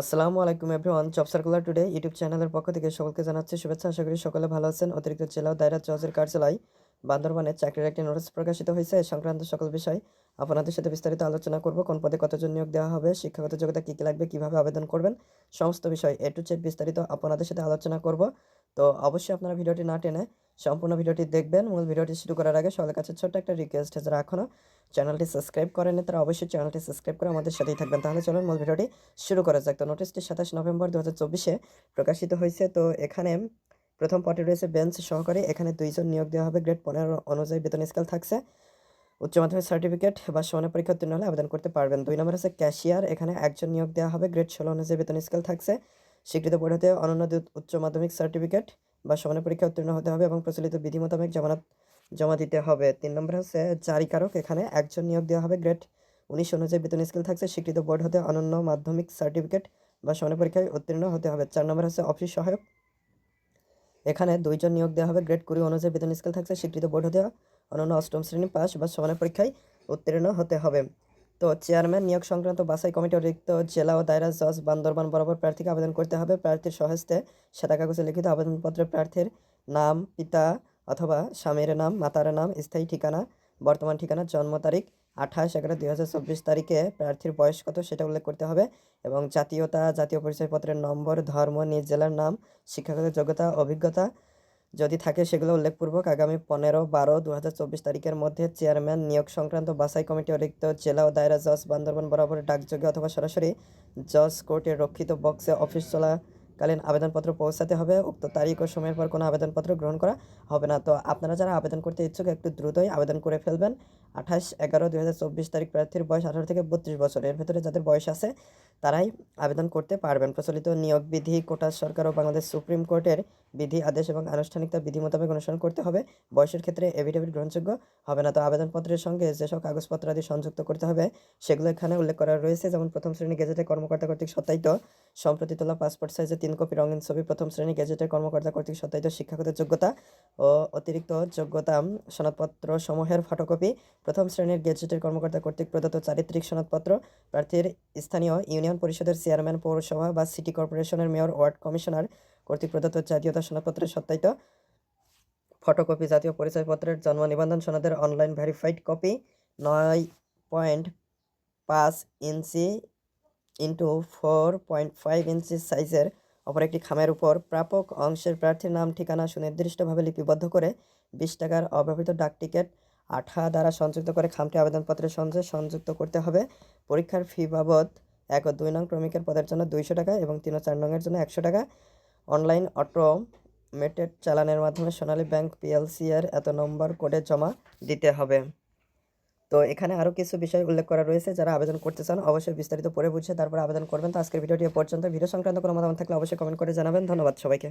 আসসালামু আলাইকুম everyone, job circular today YouTube চ্যানেলের পক্ষ থেকে সকলকে জানাচ্ছি শুভেচ্ছা। আশা করি সকলে ভালো আছেন। অতিরিক্ত জেলা দায়রা জজের কার্যালয় বান্দরবানে চাকরির একটি নোটিশ প্রকাশিত হয়েছে। এ সংক্রান্ত সকল বিষয় আপনাদের সাথে বিস্তারিত আলোচনা করব। কোন পদে কতজন নিয়োগ দেওয়া হবে, শিক্ষাগত যোগ্যতা কী কী লাগবে, কীভাবে আবেদন করবেন, সমস্ত বিষয় এ টু জেড বিস্তারিত আপনাদের সাথে আলোচনা করব। তো অবশ্যই আপনারা ভিডিওটি না টেনে সম্পূর্ণ ভিডিওটি দেখবেন। মূল ভিডিওটি শুরু করার আগে সবার কাছে ছোট্ট একটা রিকোয়েস্ট যারা এখনও চ্যানেলটি সাবস্ক্রাইব করেন তারা অবশ্যই চ্যানেলটি সাবস্ক্রাইব করে আমাদের সাথেই থাকবেন। তাহলে চলুন মূল ভিডিওটি শুরু করা যাক। তো নোটিশটি সাতাশ নভেম্বর দু প্রকাশিত হয়েছে। তো এখানে প্রথম পটে রয়েছে বেঞ্চ সহকারী। এখানে দুইজন নিয়োগ দেওয়া হবে। গ্রেড পনেরো অনুযায়ী বেতন স্কেল থাকছে। উচ্চ মাধ্যমিক সার্টিফিকেট বা সমানের পরীক্ষা উত্তীর্ণ হলে আবেদন করতে পারবেন। দুই নম্বর হচ্ছে ক্যাশিয়ার এখানে একজন নিয়োগ দেওয়া হবে। গ্রেড ষোলো অনুযায়ী বেতন স্কেল থাকছে। স্বীকৃত বোর্ড হতে অনন্য উচ্চ মাধ্যমিক সার্টিফিকেট বা সমানের পরীক্ষা উত্তীর্ণ হতে হবে এবং প্রচলিত বিধি মোতাবেক জামানত, জমা দিতে হবে। তিন নম্বর হচ্ছে জারিকারক, এখানে একজন নিয়োগ দেওয়া হবে। গ্রেড উনিশ অনুযায়ী বেতন স্কেল থাকছে। স্বীকৃত বোর্ড হতে অনন্য মাধ্যমিক সার্টিফিকেট বা সমানের পরীক্ষায় উত্তীর্ণ হতে হবে। চার নম্বর হচ্ছে অফিস সহায়ক, এখানে দুইজন নিয়োগ দেওয়া হবে। গ্রেড কুড়ি অনুযায়ী বেতন স্কেল থাকছে। স্বীকৃত বোর্ড হতে অনন্য অষ্টম শ্রেণি পাস বা সমানের পরীক্ষায় উত্তীর্ণ হতে হবে। তো চেয়ারম্যান নিয়োগ সংক্রান্ত বাছাই কমিটি অতিরিক্ত জেলা ও দায়রা জজ বান্দরবান বরাবর প্রার্থীকে আবেদন করতে হবে। প্রার্থীর সহস্তে সাদা কাগজে লিখিত আবেদনপত্রে প্রার্থীর নাম, পিতা অথবা স্বামীর নাম, মাতার নাম, স্থায়ী ঠিকানা, বর্তমান ঠিকানা, জন্ম তারিখ, আঠাশ এগারো দুই হাজার চব্বিশ তারিখে প্রার্থীর বয়স কত সেটা উল্লেখ করতে হবে এবং জাতীয়তা, জাতীয় পরিচয়পত্রের নম্বর, ধর্ম, নিজ জেলার নাম, শিক্ষাগত যোগ্যতা, অভিজ্ঞতা যদি থাকে সেগুলো উল্লেখপূর্বক আগামী পনেরো, বারো দু তারিখের মধ্যে চেয়ারম্যান নিয়োগ সংক্রান্ত বাছাই কমিটি অতিরিক্ত জেলা ও দায়রা জজ বান্দরবান বরাবর ডাকযোগে অথবা সরাসরি জজ কোর্টের রক্ষিত বক্সে অফিস চলাকালীন আবেদনপত্র পৌঁছাতে হবে। উক্ত তারিখ ও সময়ের পর কোনো আবেদনপত্র গ্রহণ করা হবে না। তো আপনারা যারা আবেদন করতে ইচ্ছুক একটু দ্রুতই আবেদন করে ফেলবেন। আঠাশ এগারো চব্বিশ তারিখ প্রার্থীর বয়স আঠারো থেকে বত্রিশ বছর। এর ভেতরে যাদের বয়স আছে তারাই আবেদন করতে পারবেন। প্রচলিত নিয়োগ বিধি, কোটা সরকার ও বাংলাদেশ সুপ্রিম কোর্টের বিধি, আদেশ এবং আনুষ্ঠানিকতা বিধি মোতাবেক অনুসরণ করতে হবে। বয়সের ক্ষেত্রে এভিডেভিট গ্রহণযোগ্য হবে না। তো আবেদনপত্রের সঙ্গে যেসব কাগজপত্র আদি সংযুক্ত করতে হবে, সেগুলো এখানে উল্লেখ করা রয়েছে। যেমন প্রথম শ্রেণি গেজেটে কর্মকর্তা কর্তৃক সত্যায়িত, সম্প্রতি তোলা পাসপোর্ট সাইজে তিন কপি রঙিন ছবি প্রথম শ্রেণি গেজেটের কর্মকর্তা কর্তৃক সত্যায়িত শিক্ষাগত যোগ্যতা ও অতিরিক্ত যোগ্যতা সনদপত্র সমূহের ফটোকপি প্রথম শ্রেণির গেজেটের কর্মকর্তা কর্তৃক প্রদত্ত চারিত্রিক সনদপত্র প্রার্থীর স্থানীয় ইউনিয়ন পরিষদের চেয়ারম্যান পৌরসভা বা সিটি কর্পোরেশনের মেয়র, ওয়ার্ড কমিশনার কর্তৃক প্রদত্ত জাতীয়তা সনদপত্রের সত্যায়িত ফটোকপি, জাতীয় পরিচয়পত্রের জন্ম নিবন্ধন সনদের অনলাইন ভেরিফাইড কপি নয় পয়েন্ট পাঁচ inch into four point five inch সাইজের অপর একটি খামের উপর প্রাপক অংশের প্রার্থীর নাম, ঠিকানা সুনির্দিষ্টভাবে লিপিবদ্ধ করে বিশ টাকার অব্যবহৃত ডাক টিকিট আঠা দ্বারা সংযুক্ত করে খামটি আবেদনপত্রের সঙ্গে সংযুক্ত করতে হবে। পরীক্ষার ফি বাবদ এক ও দুই নং ক্রমিকের পদের জন্য দুইশো টাকা এবং তিন ও চার নংয়ের জন্য একশো টাকা। অনলাইন অটো মেটেড চালানের মাধ্যমে সোনালী ব্যাংক পিএলসি এর এত নম্বর কোডে জমা দিতে হবে। তো এখানে আরও কিছু বিষয় উল্লেখ করা রয়েছে যারা আবেদন করতে চান, অবশ্যই বিস্তারিত পড়ে বুঝে তারপর আবেদন করবেন। তো আজকের ভিডিওটি পর্যন্ত। ভিডিও সংক্রান্ত কোনো মতামত থাকলে অবশ্যই কমেন্ট করে জানাবেন। ধন্যবাদ সবাইকে।